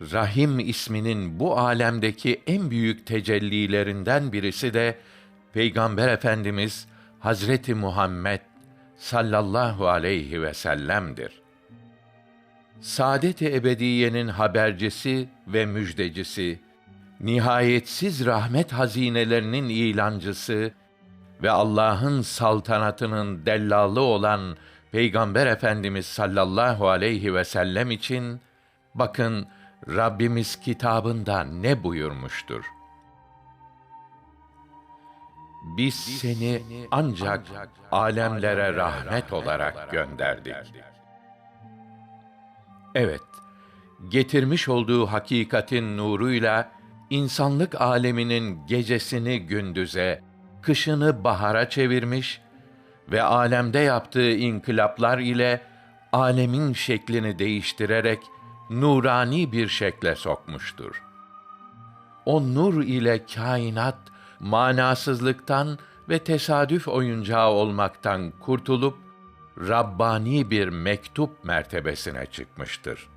Rahim isminin bu alemdeki en büyük tecellilerinden birisi de Peygamber Efendimiz Hazreti Muhammed sallallahu aleyhi ve sellem'dir. Saadet-i ebediyenin habercisi ve müjdecisi, nihayetsiz rahmet hazinelerinin ilancısı ve Allah'ın saltanatının dellalı olan Peygamber Efendimiz sallallahu aleyhi ve sellem için bakın Rabbimiz kitabında ne buyurmuştur? Biz seni ancak alemlere rahmet olarak gönderdik. Evet, getirmiş olduğu hakikatin nuruyla insanlık aleminin gecesini gündüze, kışını bahara çevirmiş ve alemde yaptığı inkılaplar ile alemin şeklini değiştirerek nurani bir şekle sokmuştur. O nur ile kainat manasızlıktan ve tesadüf oyuncağı olmaktan kurtulup Rabbani bir mektup mertebesine çıkmıştır.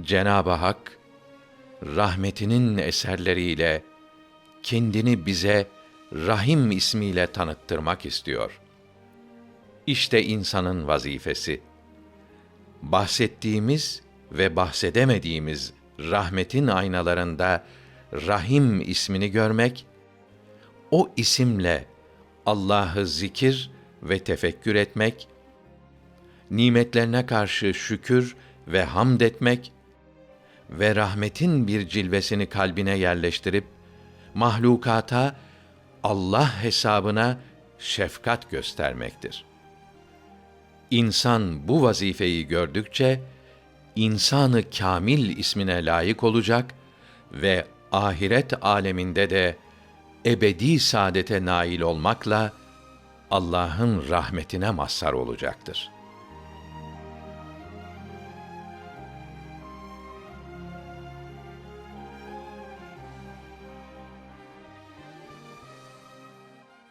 Cenab-ı Hak rahmetinin eserleriyle kendini bize Rahim ismiyle tanıttırmak istiyor. İşte insanın vazifesi. Bahsettiğimiz ve bahsedemediğimiz rahmetin aynalarında Rahim ismini görmek, o isimle Allah'ı zikir ve tefekkür etmek, nimetlerine karşı şükür ve hamd etmek ve rahmetin bir cilvesini kalbine yerleştirip mahlukata Allah hesabına şefkat göstermektir. İnsan bu vazifeyi gördükçe insanı kamil ismine layık olacak ve ahiret aleminde de ebedi saadete nail olmakla Allah'ın rahmetine mazhar olacaktır.''